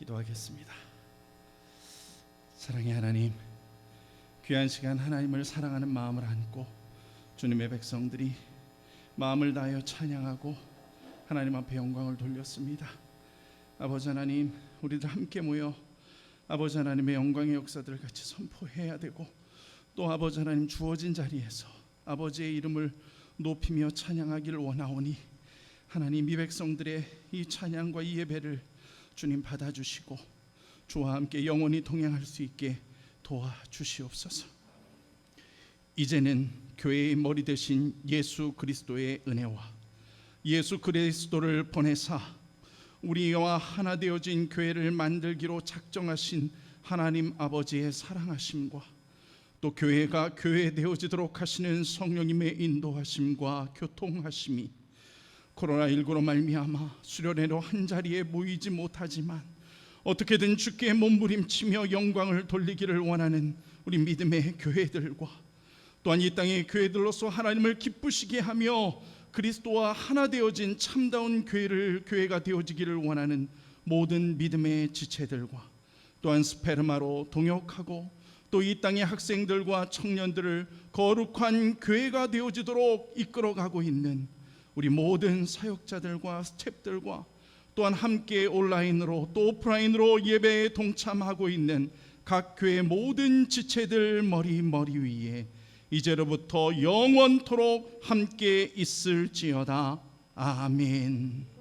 기도하겠습니다. 사랑의 하나님, 귀한 시간 하나님을 사랑하는 마음을 안고 주님의 백성들이 마음을 다하여 찬양하고 하나님 앞에 영광을 돌렸습니다. 아버지 하나님, 우리들 함께 모여 아버지 하나님의 영광의 역사들을 같이 선포해야 되고 또 아버지 하나님 주어진 자리에서 아버지의 이름을 높이며 찬양하기를 원하오니 하나님 이 백성들의 이 찬양과 이 예배를 주님 받아주시고 주와 함께 영원히 동행할 수 있게 도와주시옵소서. 이제는 교회의 머리 대신 예수 그리스도의 은혜와 예수 그리스도를 보내사 우리와 하나 되어진 교회를 만들기로 작정하신 하나님 아버지의 사랑하심과 또 교회가 교회 되어지도록 하시는 성령님의 인도하심과 교통하심이 코로나19로 말미암아 수련회로 한 자리에 모이지 못하지만 어떻게든 주께 몸부림치며 영광을 돌리기를 원하는 우리 믿음의 교회들과 또한 이 땅의 교회들로서 하나님을 기쁘시게 하며 그리스도와 하나 되어진 참다운 교회를 교회가 되어지기를 원하는 모든 믿음의 지체들과 또한 스페르마로 동역하고 또 이 땅의 학생들과 청년들을 거룩한 교회가 되어지도록 이끌어가고 있는 우리 모든 사역자들과 스탭들과 또한 함께 온라인으로 또 오프라인으로 예배에 동참하고 있는 각 교회 모든 지체들 머리 머리 위에 이제로부터 영원토록 함께 있을지어다 아멘.